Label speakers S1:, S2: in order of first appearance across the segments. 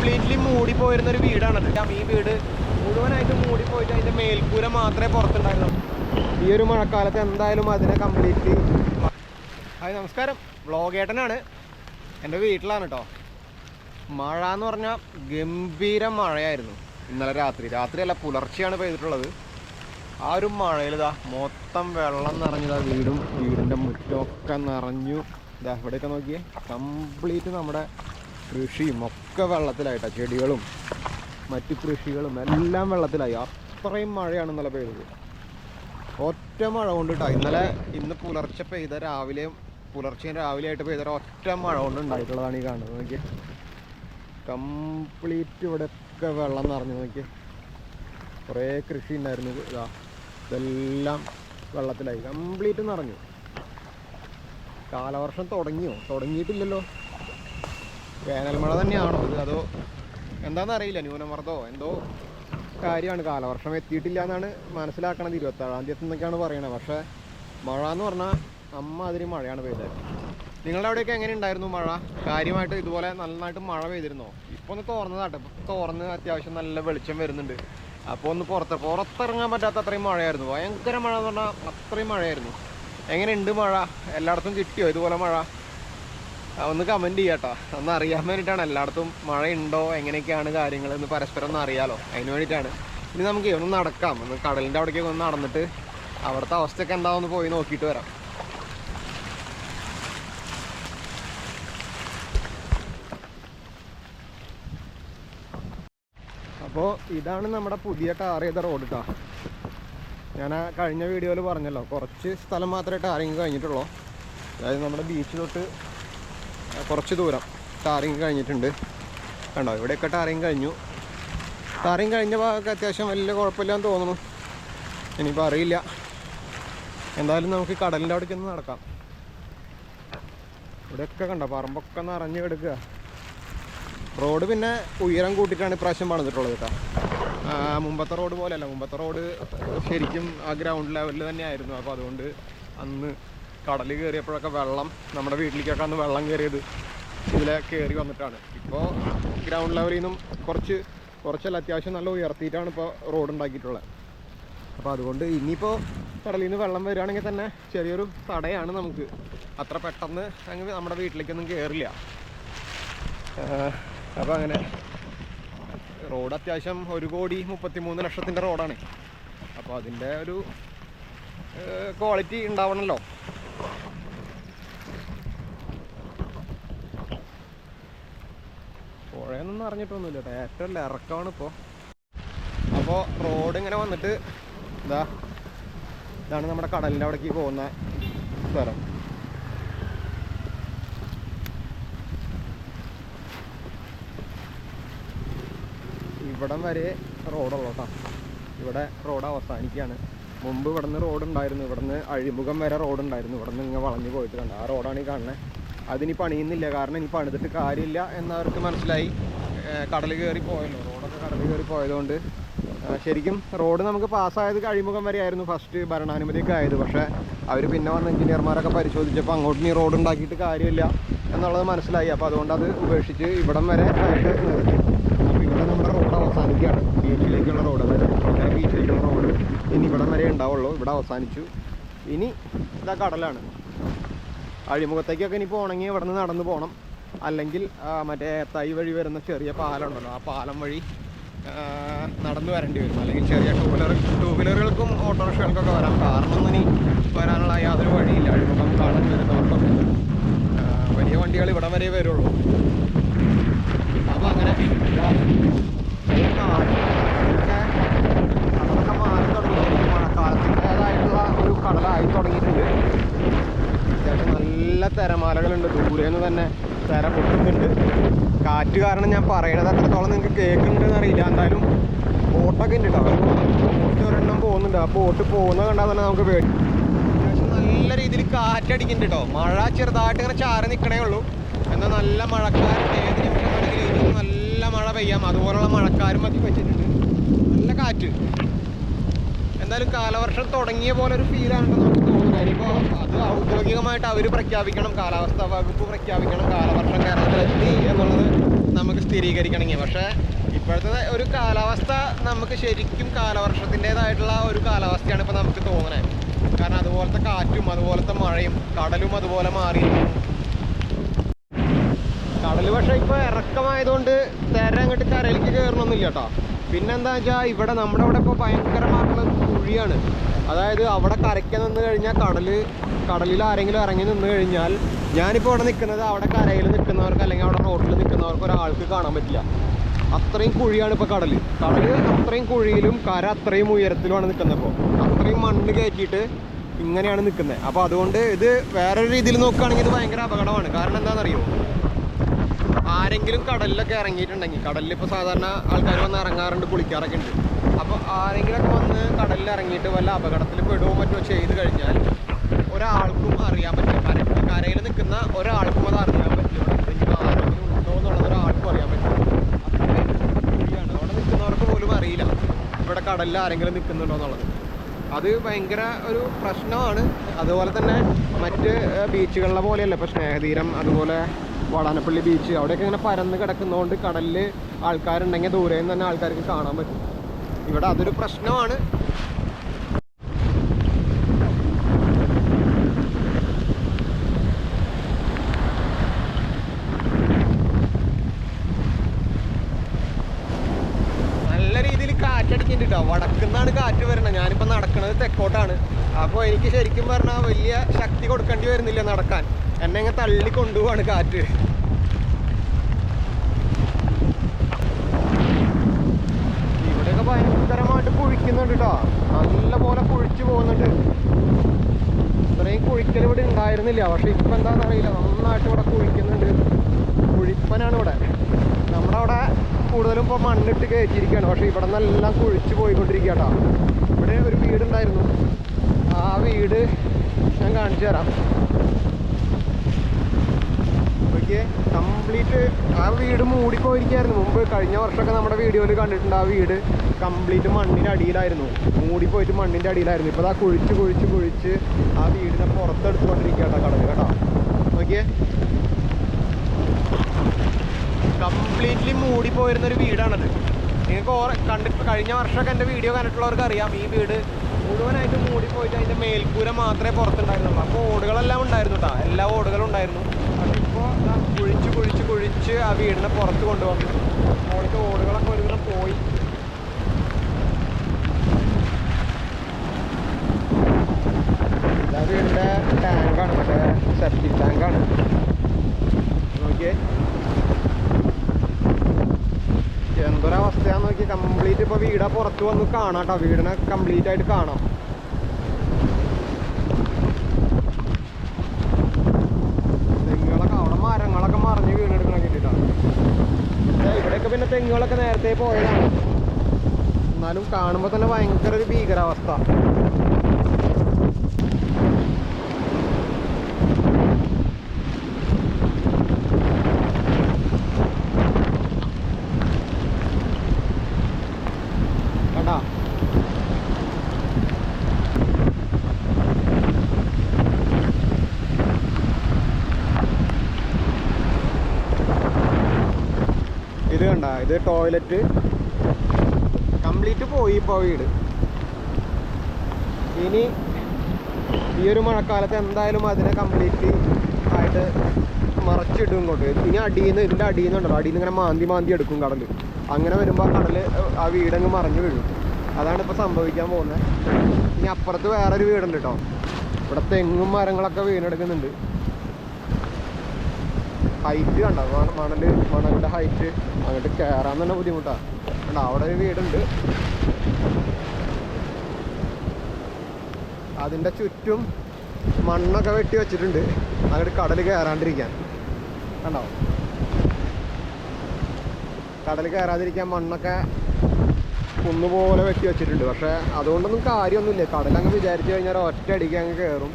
S1: Completely മൂടി പോയിരുന്ന ഒരു വീടാണത് ഈ വീട് മുഴുവനായിട്ട് മൂടി പോയിട്ട് അതിന്റെ മേൽക്കൂര മാത്രമേ പുറത്തുണ്ടായിരുന്നുള്ളൂ. ഈ ഒരു മഴക്കാലത്ത് എന്തായാലും അതിനെ കംപ്ലീറ്റ്ലി ഹായ് നമസ്കാരം. വ്ളോഗേട്ടനാണ്. എന്റെ വീട്ടിലാണ് കേട്ടോ മഴ എന്ന് പറഞ്ഞാൽ ഗംഭീര മഴയായിരുന്നു ഇന്നലെ രാത്രി. രാത്രിയല്ല പുലർച്ചെയാണ് പെയ്തിട്ടുള്ളത്. ആ ഒരു മഴയിൽ ഇതാ മൊത്തം വെള്ളം നിറഞ്ഞതാ വീടും വീടിന്റെ മുറ്റമൊക്കെ നിറഞ്ഞു. ഇതാ ഇവിടെയൊക്കെ നോക്കിയേ. കംപ്ലീറ്റ് നമ്മുടെ കൃഷിയും ഒക്കെ വെള്ളത്തിലായിട്ടാ. ചെടികളും മറ്റു കൃഷികളും എല്ലാം വെള്ളത്തിലായി. അത്രയും മഴയാണ് ഇന്നലെ പെയ്തത്. ഒറ്റ മഴ കൊണ്ട് ഇന്നലെ ഇന്ന് പുലർച്ചെ പെയ്ത രാവിലെ പുലർച്ചെ രാവിലെ ആയിട്ട് പെയ്ത ഒറ്റ മഴ കൊണ്ട് ഉണ്ടായിട്ടുള്ളതാണ് ഈ കാണുന്നത്. നോക്കിയേ. കംപ്ലീറ്റ് ഇവിടെയൊക്കെ വെള്ളം നിറഞ്ഞു. നോക്കിയേ. കുറേ കൃഷി ഉണ്ടായിരുന്നു. ഇതാ ഇതെല്ലാം വെള്ളത്തിലായി. കംപ്ലീറ്റ് നിറഞ്ഞു. കാലവർഷം തുടങ്ങിയോ? തുടങ്ങിയിട്ടില്ലല്ലോ. വേനൽ മഴ തന്നെയാണോ ഇത്? അതോ എന്താണെന്ന് അറിയില്ല. ന്യൂനമർദ്ദമോ എന്തോ കാര്യമാണ്. കാലവർഷം എത്തിയിട്ടില്ല എന്നാണ് മനസ്സിലാക്കണത്. ഇരുപത്തേഴാം തീയതി എന്നൊക്കെയാണ് പറയണത്. പക്ഷേ മഴ എന്ന് പറഞ്ഞാൽ അമ്മ അതിന് മഴയാണ് പെയ്തത്. നിങ്ങളുടെ അവിടെയൊക്കെ എങ്ങനെ ഉണ്ടായിരുന്നു മഴ? കാര്യമായിട്ട് ഇതുപോലെ നന്നായിട്ട് മഴ പെയ്തിരുന്നോ? ഇപ്പോൾ ഒന്ന് തോർന്നതാട്ടെ ഇപ്പോൾ തോർന്ന് അത്യാവശ്യം നല്ല വെളിച്ചം വരുന്നുണ്ട്. അപ്പോൾ ഒന്ന് പുറത്ത് പുറത്തിറങ്ങാൻ പറ്റാത്ത അത്രയും മഴയായിരുന്നു. ഭയങ്കര മഴ എന്ന് പറഞ്ഞാൽ അത്രയും മഴയായിരുന്നു. എങ്ങനെയുണ്ട് മഴ? എല്ലായിടത്തും കിട്ടിയോ ഇതുപോലെ മഴ? ഒന്ന് കമന്റ് ചെയ്യാട്ടോ ഒന്ന് അറിയാൻ വേണ്ടിയിട്ടാണ്. എല്ലായിടത്തും മഴയുണ്ടോ? എങ്ങനെയൊക്കെയാണ് കാര്യങ്ങൾ എന്ന് പരസ്പരം ഒന്ന് അറിയാലോ. അതിന് വേണ്ടിയിട്ടാണ്. ഇനി നമുക്ക് ഒന്ന് നടക്കാം. ഒന്ന് കടലിന്റെ അവിടേക്കൊക്കെ ഒന്ന് നടന്നിട്ട് അവിടുത്തെ അവസ്ഥയൊക്കെ എന്താവെന്ന് പോയി നോക്കിയിട്ട് വരാം. അപ്പോൾ ഇതാണ് നമ്മുടെ പുതിയ ടാർ ചെയ്ത റോഡ് കേട്ടോ ഞാൻ ആ കഴിഞ്ഞ വീഡിയോയിൽ പറഞ്ഞല്ലോ കുറച്ച് സ്ഥലം മാത്രമേ ടാറിങ് കഴിഞ്ഞിട്ടുള്ളൂ. അതായത് നമ്മുടെ ബീച്ച് തൊട്ട് കുറച്ച് ദൂരം. ടാറിങ് കഴിഞ്ഞിട്ടുണ്ട്. കണ്ടോ ഇവിടെയൊക്കെ ടാറിങ് കഴിഞ്ഞു. ടാറിങ് കഴിഞ്ഞ ഭാഗമൊക്കെ അത്യാവശ്യം വലിയ കുഴപ്പമില്ലാന്ന് തോന്നുന്നു. ഇനിയിപ്പോൾ അറിയില്ല. എന്തായാലും നമുക്ക് കടലിന്റെ അവിടേക്ക് ഒന്ന് നടക്കാം. ഇവിടെയൊക്കെ കണ്ടോ പറമ്പൊക്കെ നിറഞ്ഞു കിടക്കുക. റോഡ് പിന്നെ ഉയരം കൂട്ടിയിട്ടാണ് ഇപ്രാവശ്യം പണിതിട്ടുള്ളത് കേട്ടോ. മുമ്പത്തെ റോഡ് പോലെയല്ല. മുമ്പത്തെ റോഡ് ശരിക്കും ആ ഗ്രൗണ്ട് ലെവലിൽ തന്നെയായിരുന്നു. അപ്പോൾ അതുകൊണ്ട് അന്ന് കടൽ കയറിയപ്പോഴൊക്കെ വെള്ളം നമ്മുടെ വീട്ടിലേക്കൊക്കെ അന്ന് വെള്ളം കയറിയത് ഇതിലെ കയറി വന്നിട്ടാണ്. ഇപ്പോൾ ഗ്രൗണ്ട് ലെവലിൽ നിന്നും കുറച്ച് കുറച്ചല്ല അത്യാവശ്യം നല്ല ഉയർത്തിയിട്ടാണ് ഇപ്പോൾ റോഡ് ഉണ്ടാക്കിയിട്ടുള്ളത്. അപ്പോൾ അതുകൊണ്ട് ഇനിയിപ്പോൾ കടലിൽ നിന്ന് വെള്ളം വരികയാണെങ്കിൽ തന്നെ ചെറിയൊരു തടയാണ് നമുക്ക്. അത്ര പെട്ടെന്ന് അങ്ങ് നമ്മുടെ വീട്ടിലേക്കൊന്നും കയറില്ല. അപ്പോൾ അങ്ങനെ റോഡ് അത്യാവശ്യം ഒരു കോടി മുപ്പത്തി മൂന്ന് ലക്ഷത്തിന്റെ റോഡാണ് അപ്പോൾ അതിന്റെ ഒരു ക്വാളിറ്റി ഉണ്ടാവണമല്ലോ പുഴയൊന്നും അറിഞ്ഞിട്ടൊന്നുമില്ല. കേട്ടോ ഏറ്റവും ഇറക്കമാണ് ഇപ്പോൾ അപ്പോൾ റോഡ് ഇങ്ങനെ വന്നിട്ട് ഇതാ ഇതാണ് നമ്മുടെ കടലിന്റെ അവിടേക്ക് പോകുന്ന സ്ഥലം. ഇവിടം വരെ റോഡുള്ളൂ കേട്ടോ. ഇവിടെ റോഡ് അവസാനിക്കുകയാണ്. മുമ്പ് ഇവിടുന്ന് റോഡ് ഉണ്ടായിരുന്നു. ഇവിടുന്ന് അഴിമുഖം വരെ റോഡ് ഉണ്ടായിരുന്നു. ഇവിടുന്ന് ഇങ്ങനെ വളഞ്ഞു പോയിട്ട് ആ റോഡാണ് ഈ കാണുന്നത് അതിനി പണിയുന്നില്ല. കാരണം ഇനി പണിതിട്ട് കാര്യമില്ല എന്നവർക്ക് മനസ്സിലായി. കടൽ കയറി പോയല്ലോ. റോഡൊക്കെ കടൽ കയറി പോയതുകൊണ്ട്. ശരിക്കും റോഡ് നമുക്ക് പാസ്സായത് കഴിമുഖം വരെ ആയിരുന്നു. ഫസ്റ്റ് ഭരണാനുമതിയൊക്കെ ആയത്. പക്ഷേ അവർ പിന്നെ വന്ന എഞ്ചിനീയർമാരൊക്കെ പരിശോധിച്ചപ്പോൾ അങ്ങോട്ട് നീ റോഡ് ഉണ്ടാക്കിയിട്ട് കാര്യമില്ല എന്നുള്ളത് മനസ്സിലായി. അപ്പോൾ അതുകൊണ്ട് അത് ഉപേക്ഷിച്ച് ഇവിടം വരെ ആയിട്ട് നിർത്തി. അപ്പോൾ ഇവിടെ നമ്മുടെ റോഡ് അവസാനിക്കുകയാണ്. ബീച്ചിലേക്കുള്ള റോഡ്. കൊട്ടാര ബീച്ചിലേക്കുള്ള റോഡ് ഇനി ഇവിടം വരെ ഉണ്ടാവുള്ളൂ. ഇവിടെ അവസാനിച്ചു. ഇനി ഇതാ കടലാണ്. അഴിമുഖത്തേക്കൊക്കെ ഇനി പോകണമെങ്കിൽ ഇവിടെ നിന്ന് നടന്ന് പോകണം അല്ലെങ്കിൽ മറ്റേ തൈ വഴി വരുന്ന ചെറിയ പാലം ഉണ്ടല്ലോ ആ പാലം വഴി നടന്നു വരേണ്ടി വരും. അല്ലെങ്കിൽ ചെറിയ ടൂ വീലർ ടൂ വീലറുകൾക്കും ഓട്ടോറിക്ഷകൾക്കൊക്കെ വരാം. കാരണം ഇനി വരാനുള്ള യാതൊരു വഴിയില്ല. അഴിമുഖം കാണാൻ വരുന്നവർക്കൊക്കെ വലിയ വണ്ടികൾ ഇവിടെ വരെ വരുള്ളൂ. അപ്പോൾ അങ്ങനെ ഇതാ, ഈ കാറ്റ് ഇതൊക്കെ കടലൊക്കെ മാറി തുടങ്ങിയിട്ടുണ്ട് മഴക്കാലത്തിന്റെതായിട്ടുള്ള ഒരു കടലായി തുടങ്ങിയിട്ടുണ്ട് അത്യാവശ്യം നല്ല തിരമാലകളുണ്ട് ദൂരേന്ന് തന്നെ തിര പൊട്ടുന്നുണ്ട്. കാറ്റ് കാരണം ഞാൻ പറയണത് അത്രത്തോളം നിങ്ങൾക്ക് കേൾക്കുന്നുണ്ടെന്ന് അറിയില്ല. എന്തായാലും ബോട്ടൊക്കെ ഉണ്ട് കേട്ടോ. ബോട്ട് ഒരെണ്ണം പോകുന്നുണ്ട്. ആ ബോട്ട് പോകുന്നത് കണ്ടാൽ തന്നെ നമുക്ക് പേടി. അത്യാവശ്യം നല്ല രീതിയിൽ കാറ്റടിക്കുന്നുണ്ട് കേട്ടോ. മഴ ചെറുതായിട്ട് ഇങ്ങനെ ചാറി നിൽക്കണേ ഉള്ളൂ. എന്നാൽ നല്ല മഴക്കാരും ഏത് ഇനിയും നല്ല മഴ പെയ്യാം. അതുപോലുള്ള മഴക്കാരും മതി വെച്ചിട്ടുണ്ട്. നല്ല കാറ്റ്. എന്തായാലും കാലവർഷം തുടങ്ങിയ പോലെ ഒരു ഫീലാണെന്ന് നമുക്ക് ഇനിയിപ്പോൾ അത് ഔദ്യോഗികമായിട്ട് അവർ പ്രഖ്യാപിക്കണം കാലാവസ്ഥാ വകുപ്പ് പ്രഖ്യാപിക്കണം കാലവർഷം കേരളത്തിലെത്തി എന്നുള്ളത് നമുക്ക് സ്ഥിരീകരിക്കണമെങ്കിൽ. പക്ഷേ ഇപ്പോഴത്തെ ഒരു കാലാവസ്ഥ നമുക്ക് ശരിക്കും കാലവർഷത്തിന്റെതായിട്ടുള്ള ഒരു കാലാവസ്ഥയാണ് ഇപ്പോൾ നമുക്ക് തോന്നുന്നത് കാരണം അതുപോലത്തെ കാറ്റും അതുപോലത്തെ മഴയും കടലും അതുപോലെ മാറിയിരിക്കുന്നു കടൽ പക്ഷേ ഇപ്പോൾ ഇറക്കമായതുകൊണ്ട് തിര അങ്ങോട്ട് കരയിലേക്ക് കയറണമെന്നില്ല കേട്ടോ. പിന്നെന്താ വെച്ചാൽ ഇവിടെ നമ്മുടെ ഇവിടെ ഇപ്പോൾ ഭയങ്കരമായിട്ടുള്ള കുഴിയാണ്. അതായത് അവിടെ കരയ്ക്ക് നിന്ന് കഴിഞ്ഞാൽ കടൽ കടലിൽ ആരെങ്കിലും ഇറങ്ങി നിന്ന് കഴിഞ്ഞാൽ ഞാനിപ്പോൾ അവിടെ നിൽക്കുന്നത് അവിടെ കരയിൽ നിൽക്കുന്നവർക്ക് അല്ലെങ്കിൽ അവിടെ റോഡിൽ നിൽക്കുന്നവർക്ക് ഒരാൾക്ക് കാണാൻ പറ്റില്ല. അത്രയും കുഴിയാണ് ഇപ്പോൾ കടൽ. കടൽ അത്രയും കുഴിയിലും കര അത്രയും ഉയരത്തിലുമാണ് നിൽക്കുന്നത് ഇപ്പോൾ അത്രയും മണ്ണ് കയറ്റിയിട്ട് ഇങ്ങനെയാണ് നിൽക്കുന്നത്. അപ്പോൾ അതുകൊണ്ട് ഇത് വേറൊരു രീതിയിൽ നോക്കുകയാണെങ്കിൽ ഇത് ഭയങ്കര അപകടമാണ്. കാരണം എന്താണെന്നറിയോ? ആരെങ്കിലും കടലിലൊക്കെ ഇറങ്ങിയിട്ടുണ്ടെങ്കിൽ കടലിൽ ഇപ്പോൾ സാധാരണ ആൾക്കാർ വന്ന് ഇറങ്ങാറുണ്ട് കുളിക്കാറൊക്കെ ഉണ്ട്. അപ്പോൾ ആരെങ്കിലൊക്കെ വന്ന് കടലിൽ ഇറങ്ങിയിട്ട് വല്ല അപകടത്തിൽ പെടുകയോ മറ്റോ ചെയ്ത് കഴിഞ്ഞാൽ ഒരാൾക്കും അറിയാൻ പറ്റില്ല. കരയിൽ കരയിൽ നിൽക്കുന്ന ഒരാൾക്കും അത് അറിയാൻ പറ്റില്ല. എന്തെങ്കിലും ആരെങ്കിലും ഉണ്ടോ എന്നുള്ളത് ഒരാൾക്കും അറിയാൻ പറ്റില്ല. അത്രയും കുഴിയാണ് അവിടെ നിൽക്കുന്നവർക്ക് പോലും അറിയില്ല. ഇവിടെ കടലിൽ ആരെങ്കിലും നിൽക്കുന്നുണ്ടോ എന്നുള്ളത്. അത് ഭയങ്കര ഒരു പ്രശ്നമാണ്. അതുപോലെ തന്നെ മറ്റ് ബീച്ചുകളിലെ പോലെയല്ല ഇപ്പോൾ സ്നേഹതീരം അതുപോലെ വാടാനപ്പള്ളി ബീച്ച് അവിടെയൊക്കെ ഇങ്ങനെ പരന്ന് കിടക്കുന്നതുകൊണ്ട് കടലിൽ ആൾക്കാരുണ്ടെങ്കിൽ ദൂരെ നിന്ന് തന്നെ ആൾക്കാർക്ക് കാണാൻ പറ്റും. ഇവിടെ അതൊരു പ്രശ്നമാണ്. നല്ല രീതിയിൽ കാറ്റടിക്കുന്നുണ്ട് കേട്ടോ വടക്കുന്നാണ് കാറ്റ് വരുന്നത് ഞാനിപ്പോൾ നടക്കുന്നത് തെക്കോട്ടാണ്. അപ്പോൾ എനിക്ക് ശരിക്കും പറഞ്ഞാൽ വലിയ ശക്തി കൊടുക്കേണ്ടി വരുന്നില്ല നടക്കാൻ. എന്നെ ഇങ്ങനെ തള്ളി കൊണ്ടുപോവാണ് കാറ്റ് ഇവിടെയൊക്കെ കുഴിക്കുന്നുണ്ട് കേട്ടോ നല്ല പോലെ കുഴിച്ചു പോകുന്നുണ്ട്. ഇത്രയും കുഴിക്കൽ ഇവിടെ ഉണ്ടായിരുന്നില്ല. പക്ഷെ ഇപ്പം എന്താണെന്ന് അറിയില്ല. നന്നായിട്ട് ഇവിടെ കുഴിക്കുന്നുണ്ട്. കുഴിപ്പനാണ് ഇവിടെ. നമ്മുടെ അവിടെ കൂടുതലും ഇപ്പോൾ മണ്ണിട്ട് കയറ്റിയിരിക്കുകയാണ്. പക്ഷെ ഇവിടെ നിന്നെല്ലാം കുഴിച്ച് പോയിക്കൊണ്ടിരിക്കുക കേട്ടോ ഇവിടെ ഒരു വീടുണ്ടായിരുന്നു. ആ വീട് ഞാൻ കാണിച്ചു തരാം. നോക്കിയേ കംപ്ലീറ്റ് ആ വീട് മൂടിപ്പോയിരിക്കായിരുന്നു. മുമ്പ് കഴിഞ്ഞ വർഷമൊക്കെ നമ്മുടെ വീഡിയോയിൽ കണ്ടിട്ടുണ്ട് ആ വീട് കംപ്ലീറ്റ് മണ്ണിന്റെ അടിയിലായിരുന്നു. മൂടിപ്പോയിട്ട് മണ്ണിന്റെ അടിയിലായിരുന്നു. ഇപ്പോൾ ആ കുഴിച്ച് കുഴിച്ച് കുഴിച്ച് ആ വീടിനെ പുറത്തെടുത്തുകൊണ്ടിരിക്കുക കേട്ടോ കടൽ കേട്ടോ. നോക്കിയേ. കംപ്ലീറ്റ്ലി മൂടിപ്പോയിരുന്നൊരു വീടാണത്. നിങ്ങൾക്ക് ഓർ കണ്ടിട്ട് കഴിഞ്ഞ വർഷമൊക്കെ എന്റെ വീഡിയോ കണ്ടിട്ടുള്ളവർക്ക് അറിയാം ഈ വീട് മുഴുവനായിട്ട് മൂടിപ്പോയിട്ട് അതിന്റെ മേൽക്കൂര മാത്രമേ പുറത്തുണ്ടായിരുന്നുള്ളൂ. അപ്പോൾ ഓടുകളെല്ലാം ഉണ്ടായിരുന്നു കേട്ടോ. എല്ലാ ഓടുകളും ഉണ്ടായിരുന്നു. ഇപ്പോൾ കുഴിച്ച് കുഴിച്ച് കുഴിച്ച് ആ വീടിനെ പുറത്ത് കൊണ്ടുവന്നു. അവിടുത്തെ ഓടുകളൊക്കെ ഒരുവിധം പോയി. വീടിന്റെ ടാങ്കാണ് മറ്റേ സെപ്റ്റിക് ടാങ്കാണ്. നോക്കിയേ. എന്തൊരവസ്ഥയാന്ന് നോക്കി കംപ്ലീറ്റ് ഇപ്പോൾ വീടാ പുറത്ത് വന്ന് കാണാം കേട്ടോ വീടിനെ കംപ്ലീറ്റ് ആയിട്ട് കാണാം തെങ്ങുകളൊക്കെ അവിടെ മരങ്ങളൊക്കെ മറിഞ്ഞ് വീണെടുക്കണ കിട്ടിട്ടാണ് ഇവിടെയൊക്കെ പിന്നെ തെങ്ങുകളൊക്കെ നേരത്തെ പോയതാണ്. എന്നാലും കാണുമ്പോൾ തന്നെ ഭയങ്കര ഒരു ഭീകരാവസ്ഥ. കണ്ടാ? ഇത് ടോയ്ലറ്റ് കംപ്ലീറ്റ് പോയി ഇപ്പോൾ വീട്. ഇനി ഈ ഒരു മഴക്കാലത്ത് എന്തായാലും അതിനെ കംപ്ലീറ്റ് ആയിട്ട് മറച്ചിടും ഇങ്ങോട്ട്. ഇനി അടിയിൽ നിന്ന് ഇതിന്റെ അടിയിൽ നിന്നുണ്ടല്ലോ അടിയിൽ നിന്ന് ഇങ്ങനെ മാന്തി മാന്തി എടുക്കും കടൽ അങ്ങനെ വരുമ്പോൾ ആ കടൽ ആ വീടങ്ങ് മറിഞ്ഞു വീഴും. അതാണ് ഇപ്പോൾ സംഭവിക്കാൻ പോകുന്നത്. ഇനി അപ്പുറത്ത് വേറൊരു വീടുണ്ട് കേട്ടോ ഇവിടെ തെങ്ങും മരങ്ങളൊക്കെ വീണെടുക്കുന്നുണ്ട്. ഹൈറ്റ് കണ്ടോ? മണ- മണൽ മണലിന്റെ ഹൈറ്റ് അങ്ങോട്ട് കയറാൻ തന്നെ ബുദ്ധിമുട്ടാണ് കണ്ടോ അവിടെ ഒരു വീടുണ്ട്. അതിന്റെ ചുറ്റും മണ്ണൊക്കെ വെട്ടി വെച്ചിട്ടുണ്ട്. അങ്ങോട്ട് കടൽ കയറാണ്ടിരിക്കാൻ കണ്ടോ? കടൽ കയറാതിരിക്കാൻ മണ്ണൊക്കെ കുന്നുപോലെ വെട്ടി വെച്ചിട്ടുണ്ട്. പക്ഷേ അതുകൊണ്ടൊന്നും കാര്യമൊന്നുമില്ല. അങ്ങ് വിചാരിച്ചു കഴിഞ്ഞാൽ ഒറ്റ അടിക്ക് അങ്ങ് കയറും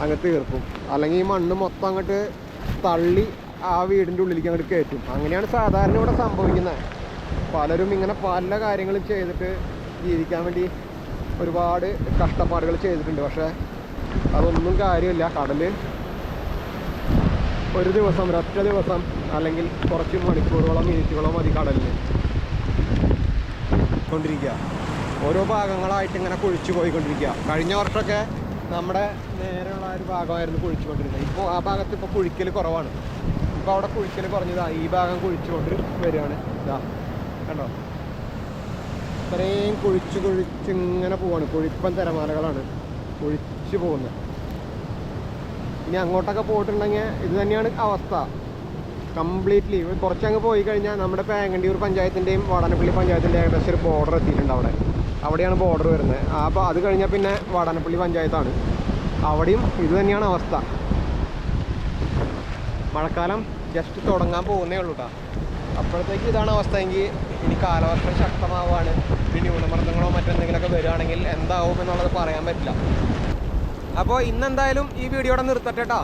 S1: അങ്ങ് തീർക്കും. അല്ലെങ്കിൽ ഈ മണ്ണ് മൊത്തം അങ്ങോട്ട് തള്ളി ആ വീടിന്റെ ഉള്ളിലേക്ക് അങ്ങോട്ട് കയറ്റും. അങ്ങനെയാണ് സാധാരണ ഇവിടെ സംഭവിക്കുന്നത്. പലരും ഇങ്ങനെ പല കാര്യങ്ങളും ചെയ്തിട്ട് ജീവിക്കാൻ വേണ്ടി ഒരുപാട് കഷ്ടപ്പാടുകൾ ചെയ്തിട്ടുണ്ട്. പക്ഷേ അതൊന്നും കാര്യമില്ല. കടൽ ഒരു ദിവസം ഒരൊറ്റ ദിവസം അല്ലെങ്കിൽ കുറച്ച് മണിക്കൂറുകളോ മിനിറ്റുകളോ മതി കടലിൽ കൊണ്ടിരിക്കുക. ഓരോ ഭാഗങ്ങളായിട്ട് ഇങ്ങനെ കുഴിച്ചു പോയിക്കൊണ്ടിരിക്കുക. കഴിഞ്ഞ വർഷമൊക്കെ നമ്മുടെ നേരെയുള്ള ഒരു ഭാഗമായിരുന്നു കുഴിച്ചുകൊണ്ടിരുന്നത് ഇപ്പോൾ ആ ഭാഗത്ത് ഇപ്പോൾ കുഴിക്കൽ കുറവാണ്. ഇപ്പോൾ അവിടെ കുഴിക്കൽ കുറഞ്ഞതാ. ഈ ഭാഗം കുഴിച്ചുകൊണ്ട് വരികയാണ്. ഇതാ കണ്ടോ? ഇത്രയും കുഴിച്ച് കുഴിച്ച് ഇങ്ങനെ പോവാണ്. കുഴിപ്പം തിരമാലകളാണ് കുഴിച്ച് പോകുന്നത്. ഇനി അങ്ങോട്ടൊക്കെ പോയിട്ടുണ്ടെങ്കിൽ ഇത് തന്നെയാണ് അവസ്ഥ. കംപ്ലീറ്റ്ലി കുറച്ചങ്ങ് പോയി കഴിഞ്ഞാൽ നമ്മുടെ പേങ്ങണ്ടിയൂർ പഞ്ചായത്തിന്റെയും വാടാനപ്പള്ളി പഞ്ചായത്തിന്റെയും ഏകദേശം ഒരു ബോർഡർ എത്തിയിട്ടുണ്ട് അവിടെ. അവിടെയാണ് ബോർഡർ വരുന്നത്. അപ്പോൾ അത് കഴിഞ്ഞാൽ പിന്നെ വാടാനപ്പള്ളി പഞ്ചായത്താണ്. അവിടെയും ഇത് തന്നെയാണ് അവസ്ഥ. മഴക്കാലം ജസ്റ്റ് തുടങ്ങാൻ പോകുന്നേ ഉള്ളൂ കേട്ടോ അപ്പോഴത്തേക്ക് ഇതാണ് അവസ്ഥ. എങ്കിൽ ഇനി കാലവർഷം ശക്തമാവുകയാണ് ഇനി ന്യൂനമർദ്ദങ്ങളോ മറ്റെന്തെങ്കിലുമൊക്കെ വരികയാണെങ്കിൽ എന്താവും എന്നുള്ളത് പറയാൻ പറ്റില്ല. അപ്പോൾ ഇന്നെന്തായാലും ഈ വീഡിയോടെ നിർത്തട്ടെ കേട്ടോ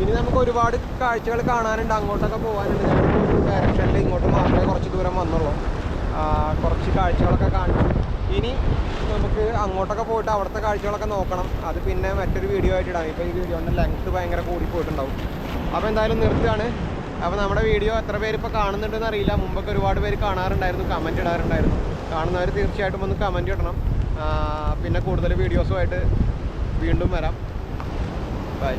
S1: ഇനി നമുക്ക് ഒരുപാട് കാഴ്ചകൾ കാണാനുണ്ട്. അങ്ങോട്ടൊക്കെ പോകാനുണ്ട്. ഞാൻ ഡയറക്ഷനിൽ ഇങ്ങോട്ട് മാത്രമേ കുറച്ച് ദൂരം വന്നുള്ളൂ. കുറച്ച് കാഴ്ചകളൊക്കെ കാണിച്ചു. അങ്ങോട്ടൊക്കെ പോയിട്ട് അവിടുത്തെ കാഴ്ചകളൊക്കെ നോക്കണം. അത് പിന്നെ മറ്റൊരു വീഡിയോ ആയിട്ട് ഇടാം. ഇപ്പോൾ ഈ വീഡിയോന്റെ ലെങ്ത് ഭയങ്കര കൂടി പോയിട്ടുണ്ടാവും അപ്പോൾ എന്തായാലും നിർത്തുകയാണ്. അപ്പോൾ നമ്മുടെ വീഡിയോ എത്ര പേര് ഇപ്പോൾ കാണുന്നുണ്ടെന്ന് അറിയില്ല. മുമ്പൊക്കെ ഒരുപാട് പേര് കാണാറുണ്ടായിരുന്നു കമന്റ് ഇടാറുണ്ടായിരുന്നു. കാണുന്നവർ തീർച്ചയായിട്ടും ഒന്ന് കമന്റ് ഇടണം. പിന്നെ കൂടുതൽ വീഡിയോസുമായിട്ട് വീണ്ടും വരാം. ബൈ